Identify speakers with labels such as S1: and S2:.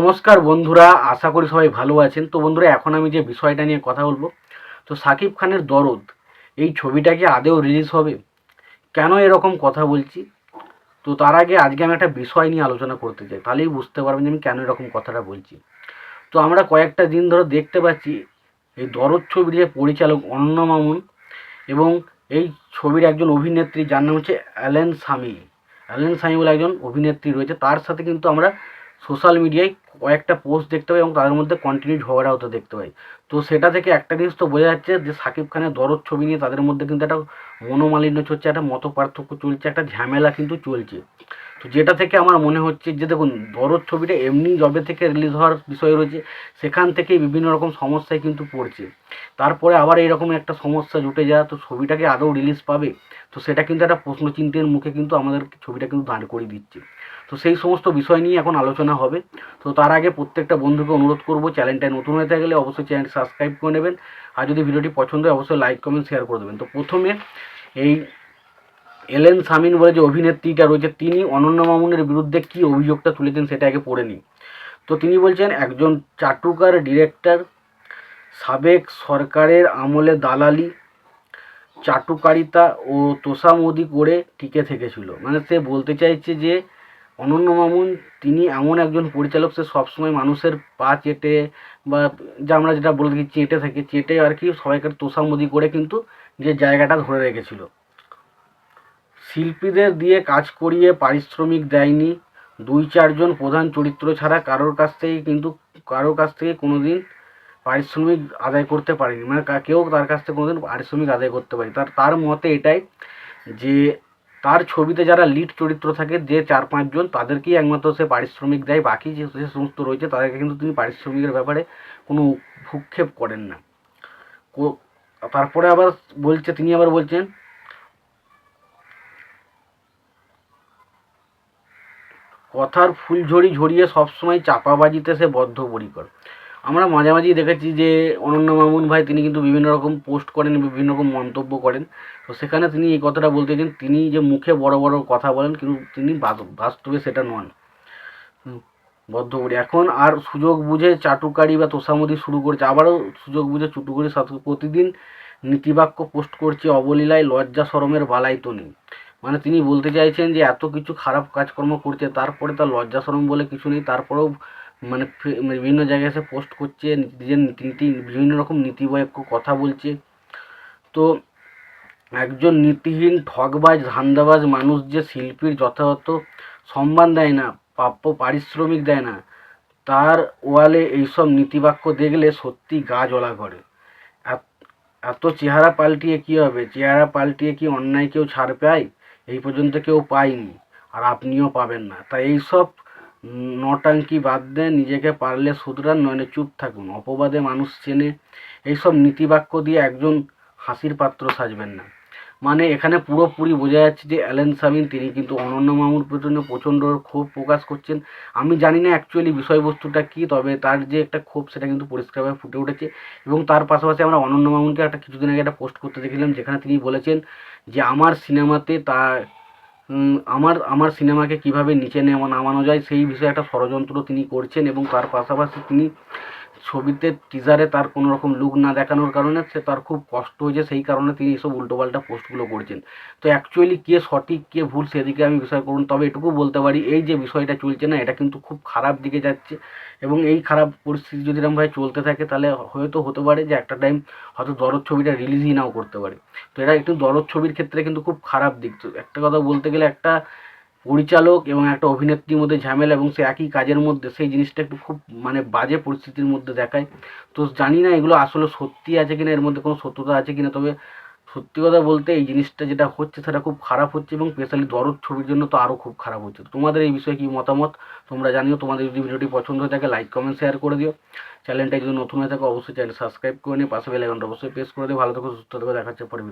S1: নমস্কার বন্ধুরা, আশা করি সবাই ভালো আছেন। তো বন্ধুরা, এখন আমি যে বিষয়টা নিয়ে কথা বলব, তো সাকিব খানের দরদ, এই ছবিটা কি আদেও রিলিজ হবে? কেন এরকম কথা বলছি? তো তার আগে আজকে আমি একটা বিষয় নিয়ে আলোচনা করতে চাই। তাহলেই বুঝতে পারবেন যে আমি কেন এরকম কথাটা বলছি। তো আমরা কয়েকটা দিন ধরে দেখতে পাচ্ছি, এই দরদ ছবির যে পরিচালক অনন্য মামুন এবং এই ছবির একজন অভিনেত্রী, যার নাম হচ্ছে অ্যালেন সামি। অ্যালেন সামি বলে একজন অভিনেত্রী রয়েছে। তার সাথে কিন্তু আমরা সোশ্যাল মিডিয়ায় কয়েকটা পোস্ট দেখতে পাই এবং তাদের মধ্যে কন্টিনিউ ঝগড়া হতে দেখতে পাই। তো সেটা থেকে একটা জিনিস তো বোঝা যাচ্ছে যে সাকিব খানের দরদ ছবি নিয়ে তাদের মধ্যে কিন্তু একটা মনোমালিন্য চলছে, একটা মত পার্থক্য চলছে, একটা ঝামেলা কিন্তু চলছে। তো যেটা থেকে আমার মনে হচ্ছে যে দেখুন দরদ ছবিটা এমনি জবে থেকে রিলিজ হওয়ার বিষয় রয়েছে, সেখান থেকেই বিভিন্ন রকম সমস্যায় কিন্তু পড়ছে। তারপরে আবার এইরকম একটা সমস্যা জুটে যায়, তো ছবিটাকে আদৌ রিলিজ পাবে? তো সেটা কিন্তু একটা প্রশ্নচিহ্নের মুখে কিন্তু আমাদের ছবিটা কিন্তু দাঁড় করিয়ে দিচ্ছে। তো সেই সমস্ত বিষয় নিয়ে এখন আলোচনা হবে। তো তার আগে প্রত্যেকটা বন্ধুকে অনুরোধ করব, চ্যানেলটায় নতুন হয়ে থাকলে অবশ্যই চ্যানেলটি সাবস্ক্রাইব করে নেবেন। আর যদি ভিডিওটি পছন্দ হয়, অবশ্যই লাইক কমেন্ট শেয়ার করে দেবেন। তো প্রথমে এই এলেন সামিন বলে যে অভিনেত্রীটা রয়েছে, তিনি অনন্য মামুনের বিরুদ্ধে কী অভিযোগটা তুলেছেন সেটা আগে পড়ে নিই। তো তিনি বলছেন, একজন চাটুকার ডিরেক্টর, সাবেক সরকারের আমলে দালালি, চাটুকারিতা ও তোষামোদি করে টিকে থেকেছিল। মানে সে বলতে চাইছে যে, অনন্য মামুন, তিনি এমন একজন পরিচালক, সে সবসময় মানুষের পা চেটে বা যা আমরা যেটা বলে থাকি, চেটে থাকি। চেটে আর কি সবাইকে তোষামোদি করে কিন্তু যে জায়গাটা ধরে রেখেছিল। শিল্পীদের দিয়ে কাজ করিয়ে পারিশ্রমিক দেয়নি। দুই চারজন প্রধান চরিত্র ছাড়া কারোর কাছ থেকে কিন্তু, কারোর কাছ থেকে কোনো দিন পারিশ্রমিক আদায় করতে পারেনি। মানে কেউ তার কাছ থেকে কোনোদিন পারিশ্রমিক আদায় করতে পারেনি। তার তার মতে এটাই যে, তার ছবিতে যারা লিড চরিত্র থাকে, যে চার পাঁচজন তাদেরকেই একমাত্র সে পারিশ্রমিক দেয়। বাকি যে যে সমস্ত রয়েছে, তাদেরকে কিন্তু তিনি পারিশ্রমিকের ব্যাপারে কোনো ভূক্ষেপ করেন না। তারপরে আবার বলছে, তিনি আবার বলছেন কথার ফুলঝড়ি ঝরিয়ে সবসময় চাপাবাজিতে সে বদ্ধপরিকর। আমরা মাঝামাঝি দেখেছি যে অনন্য মামুন ভাই তিনি কিন্তু বিভিন্ন রকম পোস্ট করেন, বিভিন্ন রকম মন্তব্য করেন। তো সেখানে তিনি এই কথাটা বলতে চান তিনি যে মুখে বড় বড় কথা বলেন কিন্তু তিনি বাস্তবে সেটা নন। বদ্ধপরি। এখন আর সুযোগ বুঝে চাটুকারি বা তোষামদি শুরু করেছে। আবারও সুযোগ বুঝে চুটুকুরি প্রতিদিন নীতিবাক্য পোস্ট করছে অবলীলায়, লজ্জা, শরমের বালাই তো নেই। মানে তিনি বলতে চাইছেন যে এত কিছু খারাপ কাজকর্ম করছে, তারপরে তার লজ্জা শরম বলে কিছু নেই, তারপরেও মানে মানে বিভিন্ন জায়গায় এসে পোস্ট করছে, নিজের নীতি, বিভিন্ন রকম নীতিবাক্য কথা বলছে। তো একজন নীতিহীন, ঠগবাজ, ধান্দাবাজ মানুষ যে শিল্পীর যথাযথ সম্মান দেয় না, প্রাপ্য পারিশ্রমিক দেয় না, তার ওয়ালে এইসব নীতিবাক্য দেখলে সত্যি গা জ্বলা করে। এত চেহারা পাল্টিয়ে কী হবে? চেহারা পাল্টিয়ে কি অন্যায় কেউ ছাড় পায়? এই পর্যন্ত কেউ পায়নি, আর আপনিও পাবেন না। তাই এইসব নটাঙ্কি বাদ দিয়ে নিজেকে পারলে শুধরান নয়নে চুপ থাকুন। অপবাদে মানুষ চেনে এইসব নীতিবাক্য দিয়ে একজন হাসির পাত্র সাজবেন না। মানে এখানে পুরোপুরি বোঝা যাচ্ছে যে অ্যালেন সামিন, তিনি কিন্তু অনন্য মামুর পেছনে প্রচণ্ড ক্ষোভ প্রকাশ করছেন। আমি জানি না অ্যাকচুয়ালি বিষয়বস্তুটা কী, তবে তার যে একটা ক্ষোভ সেটা কিন্তু পরিষ্কারভাবে ফুটে উঠেছে। এবং তার পাশাপাশি আমরা অনন্য মামুনকে একটা কিছুদিন আগে একটা পোস্ট করতে দেখলাম যেখানে তিনি বলেছেন যে, আমার সিনেমাতে তা আমার আমার সিনেমাকে কীভাবে নিচে নেওয়া, নামানো যায়, সেই বিষয়ে একটা ষড়যন্ত্র তিনি করছেন এবং তার পাশাপাশি তিনি ছবিতে টিজারে তার কোনো রকম লুক না দেখানোর কারণে সে তার খুব কষ্ট হয়েছে, সেই কারণে তিনি এইসব উল্টোপাল্টা পোস্টগুলো করছেন। তো অ্যাকচুয়ালি কে সঠিক, কে ভুল সেদিকে আমি বিষয় করুন, তবে এটুকু বলতে পারি, এই যে বিষয়টা চলছে না, এটা কিন্তু খুব খারাপ দিকে যাচ্ছে এবং এই খারাপ পরিস্থিতি যদি এরকমভাবে চলতে থাকে, তাহলে হয়তো হতে পারে যে একটা টাইম হয়তো দরদ ছবিটা রিলিজই নাও করতে পারে। তো এটা একটু দরদ ছবির ক্ষেত্রে কিন্তু খুব খারাপ দিক। একটা কথা বলতে গেলে একটা পরিচালক এবং একটা অভিনেত্রীর মধ্যে ঝামেলা এবং সে একই কাজের মধ্যে, সেই জিনিসটা একটু খুব মানে বাজে পরিস্থিতির মধ্যে দেখায়। তো জানি না এগুলো আসলে সত্যি আছে কিনা, এর মধ্যে কোনো সত্যতা আছে কিনা, তবে সত্যি কথা বলতে এই জিনিসটা যেটা হচ্ছে সেটা খুব খারাপ হচ্ছে এবং স্পেশালি দরদ ছবির জন্য তো আরও খুব খারাপ হচ্ছে। তোমাদের এই বিষয়ে কী মতামত? তোমরা জানিও, তোমাদের যদি ভিডিওটি পছন্দ হয়ে থাকে লাইক কমেন্ট শেয়ার করে দিও। চ্যানেলটা যদি নতুন হয়ে থাকে, অবশ্যই চ্যানেল সাবস্ক্রাইব করে নিয়ে পাশে বেল আইকনটা অবশ্যই প্রেস করে দিও। ভালো থেকো, সুস্থ থেকো দেখাচ্ছে পরে।